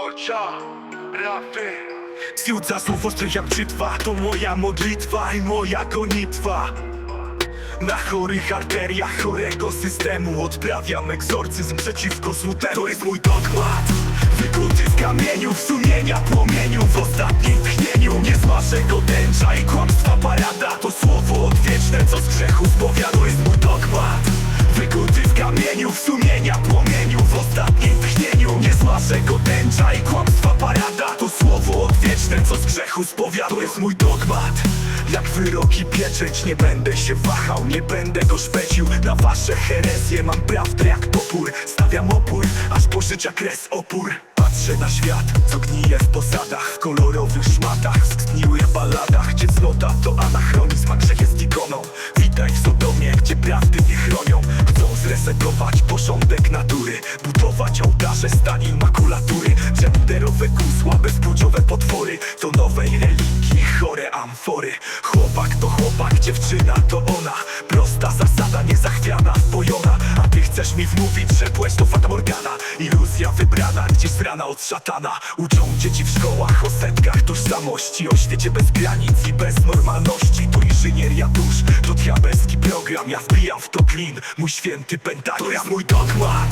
Torcia, rapy Związza słów ostrych jak To moja modlitwa i moja gonitwa. Na chorych arteriach chorego systemu Odprawiam egzorcyzm przeciwko złotemu To jest mój dogmat. Wykuty w kamieniu, w sumienia płomieniu W ostatnim tchnieniu. Nie zmarzę go tęcza i kłamstwa parada co z spowiada To jest mój dogmat. Jak wyroki pieczęć nie będę się wahał Nie będę go szpecił. Na wasze herezje mam prawdę jak topór Stawiam opór, aż po życia kres opór. Patrzę na świat, co gnije w posadach W kolorowych szmatach, w zresetować porządek natury. Budować ołtarze stani makulatury. Genderowe kuzła, bezpłciowe potwory. To nowej religii chore amfory. Chłopak to chłopak, dziewczyna to ona. Prosta zasada, niezachwiana, wpojona A ty chcesz mi wmówić, że płeć to fata morgana. Iluzja wybrana, gdzieś rana od szatana. Uczą dzieci w szkołach o setkach tożsamości O świecie bez granic i bez normalności. To inżynieria dusz, to diabelski program. Ja wbijam w to klin, mój święty pentagram To jest mój dogmat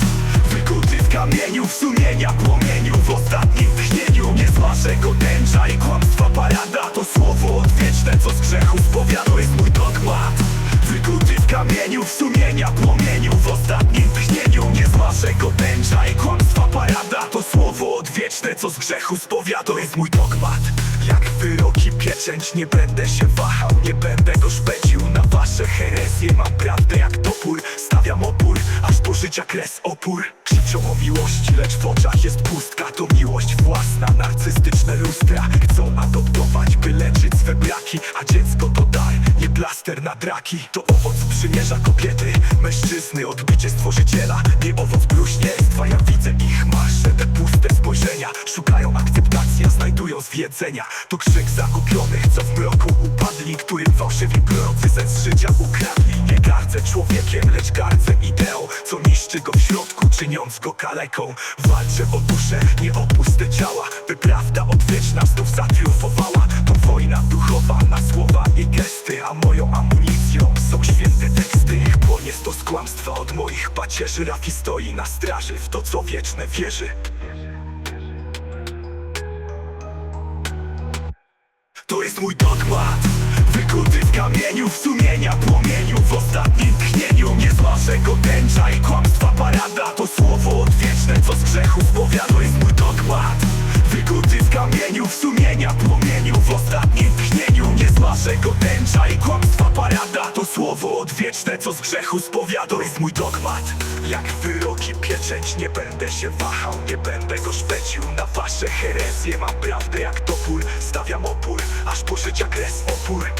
Wykuty w kamieniu, w sumienia płomieniu W ostatnim tchnieniu. Nie zmarzę go tęcza i kłamstwa parada. To słowo odwieczne, co z grzechu spowiada. To jest mój dogmat Wykuty w kamieniu, w sumienia płomieniu W ostatnim tchnieniu. Nie zmarzę go tęcza i kłamstwa parada Odwieczne, co z grzechu spowiada To jest mój dogmat. Jak wyroki pieczęć nie będę się wahał. Nie będę go szpecił. Na wasze herezje Mam prawdę jak topór, stawiam opór Aż po życia kres opór. Krzyczą o miłości, lecz w oczach jest pustka. To miłość własna, narcystyczne lustra. Chcą adoptować, by leczyć swe braki. A dziecko to dar, nie plaster na draki. To owoc przymierza kobiety, mężczyzny Odbicie stworzyciela, nie owoc bluźnierstwa Ja widzę ich zwiedzenia To krzyk zakupionych, co w mroku upadli Którym fałszywi prorocy z życia ukradli. Nie gardzę człowiekiem, lecz gardzę ideą Co niszczy go w środku, czyniąc go kaleką Walczę o duszę, nie o puste ciała By prawda odwieczna znów zatriumfowała. To wojna duchowa na słowa i gesty A moją amunicją są święte teksty. Ich płonie to z kłamstwa od moich pacierzy. Rafi stoi na straży w to co wieczne wierzy To jest mój dogmat. Wykuty w kamieniu, w sumienia płomieniu W ostatnim tchnieniu. Nie zmarzę go tęcza i kłamstwa parada. To słowo odwieczne, co z grzechu spowiada To jest mój dogmat. Wykuty w kamieniu, w sumienia płomieniu W ostatnim tchnieniu. Nie zmarzę go tęcza i kłamstwa parada. To słowo odwieczne, co z grzechu spowiada. To jest mój dogmat Jak wyroki pieczęć nie będę się wahał Nie będę go szpecił na wasze herezje. Mam prawdę jak topór, stawiam opór Aż po życia kres opór.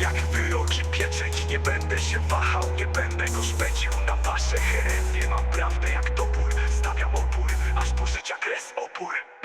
Jak wyroki pieczęć nie będę się wahał Nie będę go szpecił na wasze herezje. Mam prawdę jak topór, stawiam opór Aż po życia kres opór